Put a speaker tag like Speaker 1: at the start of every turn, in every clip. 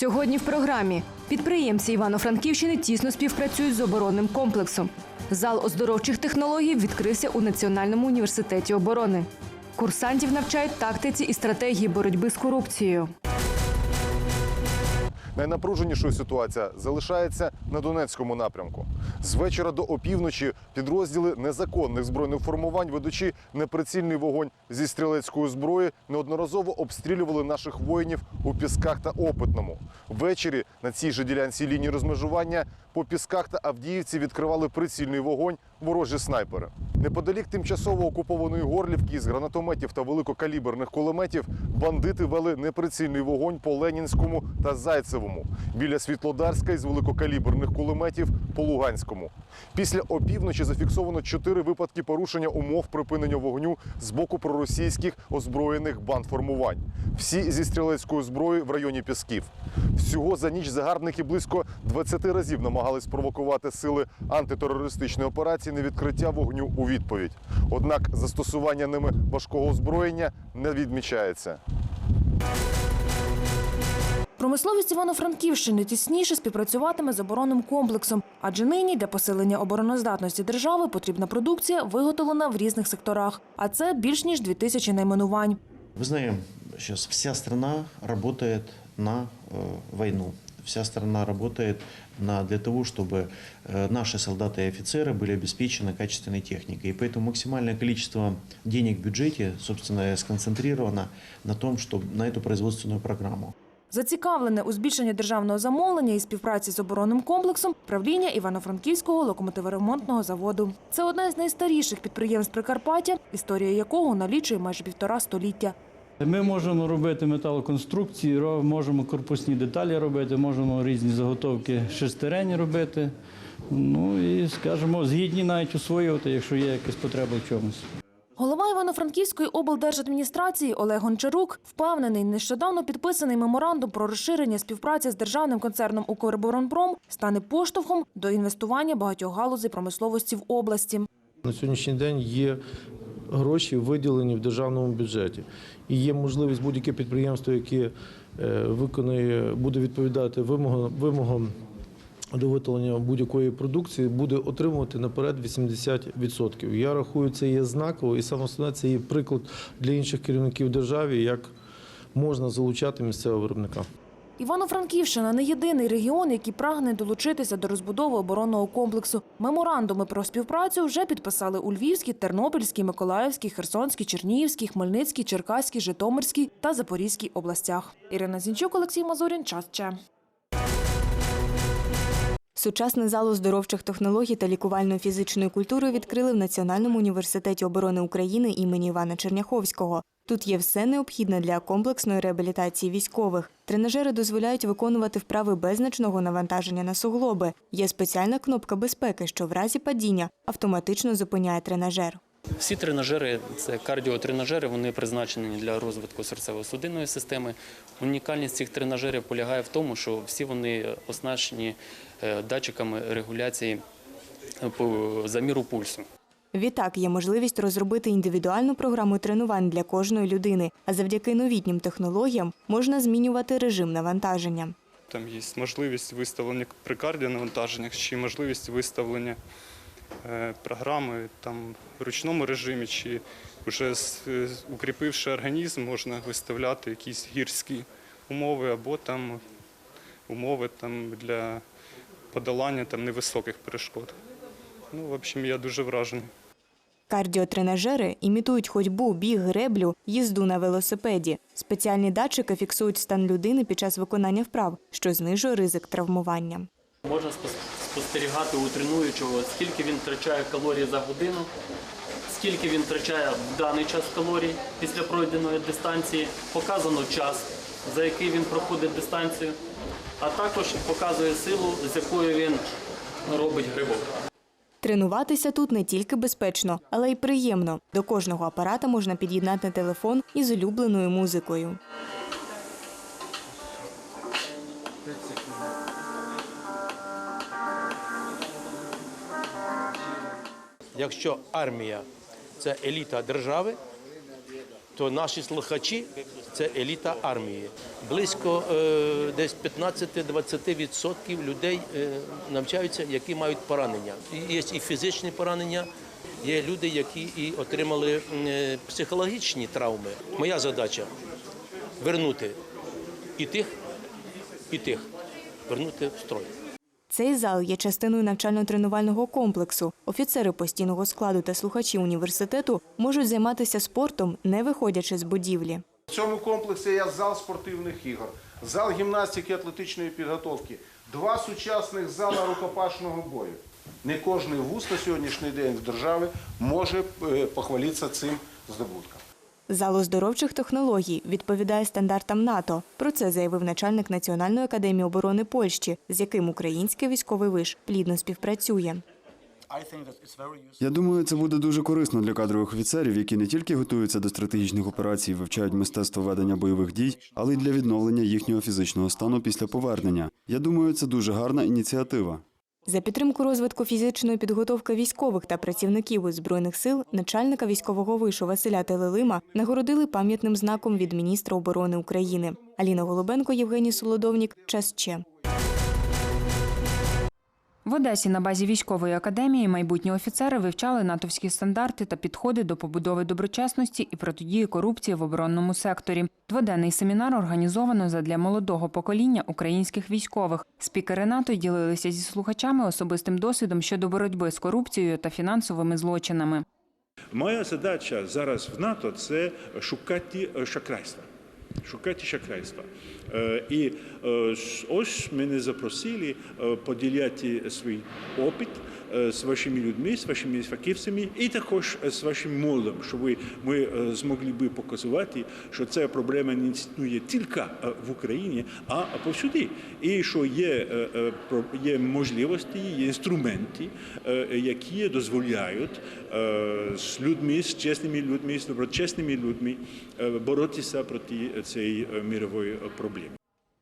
Speaker 1: Сьогодні в програмі підприємці Івано-Франківщини тісно співпрацюють з оборонним комплексом. Зал оздоровчих технологій відкрився у Національному університеті оборони. Курсантів навчають тактиці і стратегії боротьби з корупцією.
Speaker 2: Найнапруженішою ситуація залишається на Донецькому напрямку. З вечора до опівночі підрозділи незаконних збройних формувань, ведучи неприцільний вогонь зі стрілецької зброї, неодноразово обстрілювали наших воїнів у пісках та опитному. Ввечері на цій же ділянці лінії розмежування по пісках та Авдіївці відкривали прицільний вогонь ворожі снайпери. Неподалік тимчасово окупованої Горлівки з гранатометів та великокаліберних кулеметів бандити вели неприцільний вогонь по Ленінському та Зайцевому біля Світлодарська із великокаліберних кулеметів по Луганському. Після опівночі зафіксовано чотири випадки порушення умов припинення вогню з боку проросійських озброєних бандформувань. Всі зі стрілецькою зброєю в районі Пісків. Всього за ніч загарбники близько 20 разів намагались провокувати сили антитерористичної операції на відкриття вогню у відповідь. Однак застосування ними важкого озброєння не відмічається.
Speaker 3: Промисловість Івано-Франківщини тісніше співпрацюватиме з оборонним комплексом, адже нині для посилення обороноздатності держави потрібна продукція, виготовлена в різних секторах. А це більш ніж дві тисячі найменувань.
Speaker 4: Мы знаем, сейчас вся страна работает на э, войну. Вся страна работает на, для того, чтобы э, наши солдаты и офицеры были обеспечены качественной техникой. И поэтому максимальное количество денег в бюджете, собственно, сконцентрировано на том, что на эту производственную программу.
Speaker 3: Зацікавлене у збільшенні державного замовлення і співпраці з оборонним комплексом правління Івано-Франківського локомотиворемонтного заводу. Це одне з найстаріших підприємств Прикарпаття, історія якого налічує майже півтора століття.
Speaker 5: Ми можемо робити металоконструкції, можемо корпусні деталі робити, можемо різні заготовки шестерені робити. Ну і скажімо, згідні навіть освоювати, якщо є якась потреба в чомусь.
Speaker 3: Голова Івано-Франківської облдержадміністрації Олег Гончарук впевнений, нещодавно підписаний меморандум про розширення співпраці з державним концерном «Укроборонпром» стане поштовхом до інвестування багатьох галузей промисловості в області.
Speaker 6: На сьогоднішній день є гроші виділені в державному бюджеті. І є можливість будь-яке підприємство, яке е, виконує, буде відповідати вимогам, вимогам до виготовлення будь-якої продукції, буде отримувати наперед 80%. Я рахую, це є знаково, і саме основне це є приклад для інших керівників держави, як можна залучати місцевого виробника.
Speaker 3: Івано-Франківщина не єдиний регіон, який прагне долучитися до розбудови оборонного комплексу. Меморандуми про співпрацю вже підписали у Львівській, Тернопільській, Миколаївській, Херсонській, Чернігівській, Хмельницькій, Черкаській, Житомирській та Запорізькій областях. Ірина Зінчук, Олексій Мазурін. Час ще.
Speaker 1: Сучасний залу здоровчих технологій та лікувальної фізичної культури відкрили в Національному університеті оборони України імені Івана Черняховського. Тут є все необхідне для комплексної реабілітації військових. Тренажери дозволяють виконувати вправи без значного навантаження на суглоби. Є спеціальна кнопка безпеки, що в разі падіння автоматично зупиняє тренажер.
Speaker 7: Всі тренажери це кардіотренажери, вони призначені для розвитку серцево-судинної системи. Унікальність цих тренажерів полягає в тому, що всі вони оснащені е, датчиками регуляції е, по- заміру пульсу.
Speaker 1: Відтак є можливість розробити індивідуальну програму тренувань для кожної людини, а завдяки новітнім технологіям можна змінювати режим навантаження.
Speaker 8: Там є можливість виставлення при кардіонавантаженнях, чи можливість виставлення програми там, в ручному режимі, чи вже е, укріпивши організм, можна виставляти якісь гірські умови або там умови там, для подолання там, невисоких перешкод. Ну, в общем, я дуже вражений.
Speaker 1: Кардіотренажери імітують ходьбу, біг, греблю, їзду на велосипеді. Спеціальні датчики фіксують стан людини під час виконання вправ, що знижує ризик травмування.
Speaker 7: Можна спостерігати у тренуючого, скільки він втрачає калорій за годину, скільки він втрачає в даний час калорій після пройденої дистанції, показано час, за який він проходить дистанцію, а також показує силу, з якою він робить грибок.
Speaker 1: Тренуватися тут не тільки безпечно, але й приємно. До кожного апарата можна під'єднати телефон із улюбленою музикою.
Speaker 9: Якщо армія це еліта держави, то наші слухачі це еліта армії. Близько е, десь 15-20% людей е, навчаються, які мають поранення. Є і фізичні поранення, є люди, які і отримали е, психологічні травми. Моя задача вернути і тих, і тих, вернути в строй.
Speaker 1: Цей зал є частиною навчально-тренувального комплексу. Офіцери постійного складу та слухачі університету можуть займатися спортом, не виходячи з будівлі.
Speaker 10: В цьому комплексі є зал спортивних ігор, зал гімнастики і атлетичної підготовки, два сучасних зала рукопашного бою. Не кожен вуз на сьогоднішній день в державі може е, похвалитися цим здобутком.
Speaker 1: Зал оздоровчих технологій відповідає стандартам НАТО. Про це заявив начальник Національної академії оборони Польщі, з яким український військовий виш плідно співпрацює.
Speaker 11: Я думаю, це буде дуже корисно для кадрових офіцерів, які не тільки готуються до стратегічних операцій, вивчають мистецтво ведення бойових дій, але й для відновлення їхнього фізичного стану після повернення. Я думаю, це дуже гарна ініціатива.
Speaker 1: За підтримку розвитку фізичної підготовки військових та працівників збройних сил начальника військового вишу Василя Телелима нагородили пам'ятним знаком від міністра оборони України. Аліна Голубенко, Євгеній Солодовнік. Час ще.
Speaker 12: В Одесі на базі військової академії майбутні офіцери вивчали натовські стандарти та підходи до побудови доброчесності і протидії корупції в оборонному секторі. Дводенний семінар організовано задля молодого покоління українських військових. Спікери НАТО ділилися зі слухачами особистим досвідом щодо боротьби з корупцією та фінансовими злочинами.
Speaker 13: Моя задача зараз в НАТО це шукати е, Шукати шахрайства. Е, І е, ось мене запросили е, поділяти свій опит з вашими людьми, з вашими фахівцями і також е, з вашим молодом, щоб ми е, змогли би показувати, що ця проблема не існує тільки е, в Україні, а повсюди. І що є, е, е, є можливості, є інструменти, е, які дозволяють е, з людьми, з чесними людьми, з доброчесними людьми е, боротися проти цієї е, мірової е, проблеми.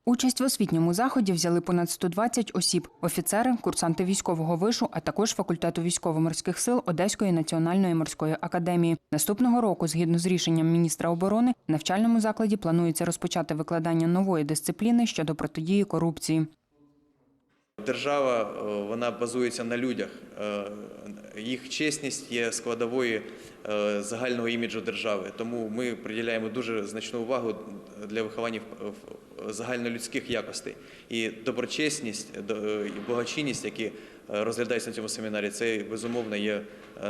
Speaker 12: Участь в освітньому заході взяли понад 120 осіб: офіцери, курсанти військового вишу, а також факультету військово-морських сил Одеської національної морської академії. Наступного року, згідно з рішенням міністра оборони, в навчальному закладі планується розпочати викладання нової дисципліни щодо протидії корупції.
Speaker 14: Держава е, вона базується на людях. Е, Їх чесність є складовою е, загального іміджу держави. Тому ми приділяємо дуже значну увагу для виховання загальнолюдських якостей. І доброчесність і благочинність, які розглядаються на цьому семінарі, це безумовно є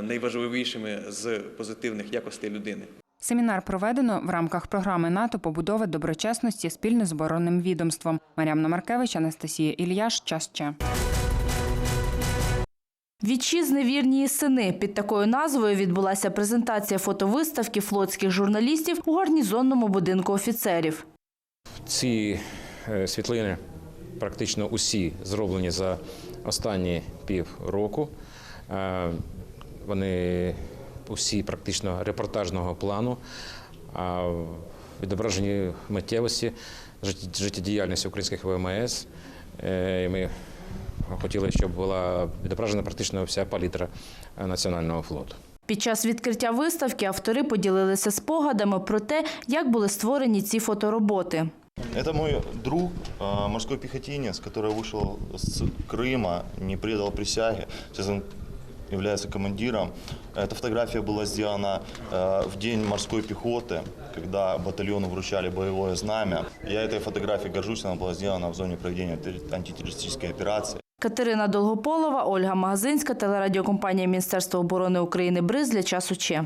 Speaker 14: найважливішими з позитивних якостей людини.
Speaker 12: Семінар проведено в рамках програми НАТО побудова доброчесності спільно з оборонним відомством. Мар'ямна Маркевич, Анастасія Ільяш. Час ще.
Speaker 15: Вітчизни вірні сини під такою назвою відбулася презентація фотовиставки флотських журналістів у гарнізонному будинку офіцерів.
Speaker 16: Ці е, світлини практично усі зроблені за останні півроку. Е, Вони усі практично репортажного плану, а відображені миттєвості житті- життєдіяльності українських ВМС. Е, І ми хотіли, щоб була відображена практично вся палітра е, національного флоту.
Speaker 15: Під час відкриття виставки автори поділилися спогадами про те, як були створені ці фотороботи.
Speaker 17: Это мой друг, э, морской пехотинец, который вышел с Крыма, не предал присяги. Сейчас он является командиром. Эта фотография была сделана э, в день морской пехоты, когда батальону вручали боевое знамя. Я этой фотографией горжусь, она была сделана в зоне проведения терри- антитеррористической операции.
Speaker 15: Катерина Долгополова, Ольга Магазинська, телерадіокомпанія Міністерства оборони України «Бриз» для часу Че.